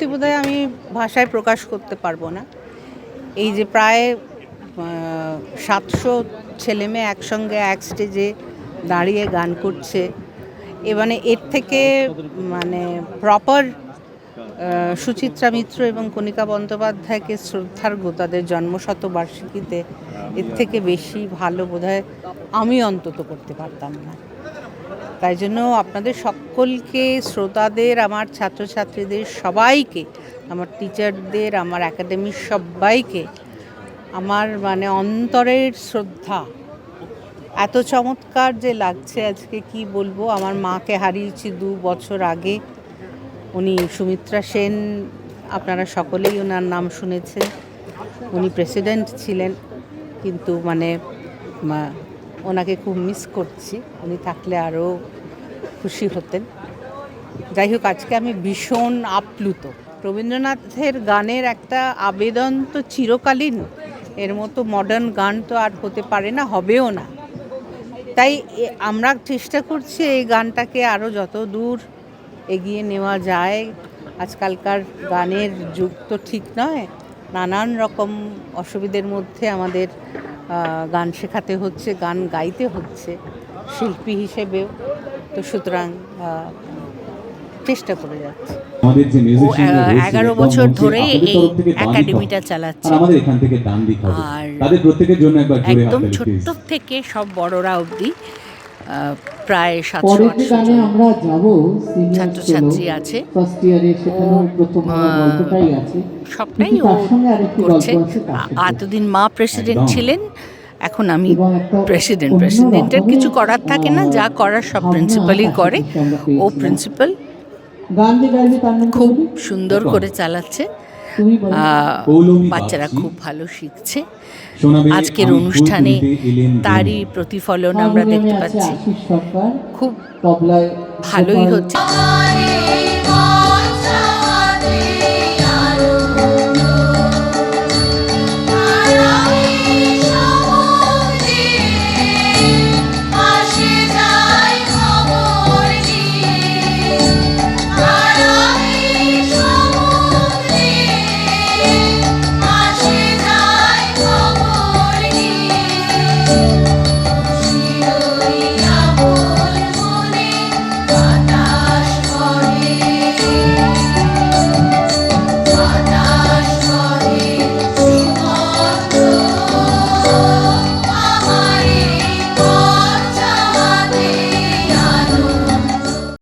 অনুভূতি বোধহয় আমি ভাষায় প্রকাশ করতে পারব না। এই যে প্রায় সাতশো ছেলে মেয়ে একসঙ্গে এক স্টেজে দাঁড়িয়ে গান করছে। এ মানে এর থেকে মানে প্রপার সুচিত্রা মিত্র এবং কণিকা বন্দ্যোপাধ্যায়কে শ্রদ্ধার্ঘ তাদের জন্মশতবার্ষিকীতে এর থেকে বেশি ভালো বোধহয় আমি অন্তত করতে পারতাম না। তাই জন্য আপনাদের সকলকে, শ্রোতাদের, আমার ছাত্রছাত্রীদের সবাইকে, আমার টিচারদের আমার একাডেমির সবাইকে আমার মানে অন্তরের শ্রদ্ধা। এত চমৎকার যে লাগছে আজকে কি বলব, আমার মাকে হারিয়েছি দু বছর আগে। উনি সুমিত্রা সেন, আপনারা সকলেই ওনার নাম শুনেছেন। উনি প্রেসিডেন্ট ছিলেন, কিন্তু মানে ওনাকে খুব মিস করছি। উনি থাকলে আরও খুশি হতেন। যাই হোক, আজকে আমি ভীষণ আপ্লুত। রবীন্দ্রনাথের গানের একটা আবেদন তো চিরকালীন। এর মতো মডার্ন গান তো আর হতে পারে না, হবেও না। তাই আমরা চেষ্টা করছি এই গানটাকে আরও যত দূর এগিয়ে নেওয়া যায়। আজকালকার গানের যুগ তো ঠিক নয়। নানান রকম অসুবিধের মধ্যে আমাদের গান শেখাতে হচ্ছে গান গাইতে হচ্ছে শিল্পী হিসেবেও। তো সুতরাং চেষ্টা করে যাচ্ছে। এগারো বছর ধরে এই একাডেমিটা চালাচ্ছে। আর একদম ছোট্ট থেকে সব বড়রা অবধি প্রায় সাতশো আটশো গানে জন আমরা যাব সিনিয়র ছাত্রছাত্রী আছে। সবটাই ও করছে। এতদিন মা প্রেসিডেন্ট ছিলেন এখন আমি প্রেসিডেন্ট প্রেসিডেন্টের কিছু করার থাকে না যা করার সব প্রিন্সিপালই করে। ও প্রিন্সিপাল খুব সুন্দর করে চালাচ্ছে। বাচ্চারা খুব ভালো শিখছে। আজকের অনুষ্ঠানে। তারই প্রতিফলন আমরা দেখতে পাচ্ছি। খুব ভালোই হচ্ছে।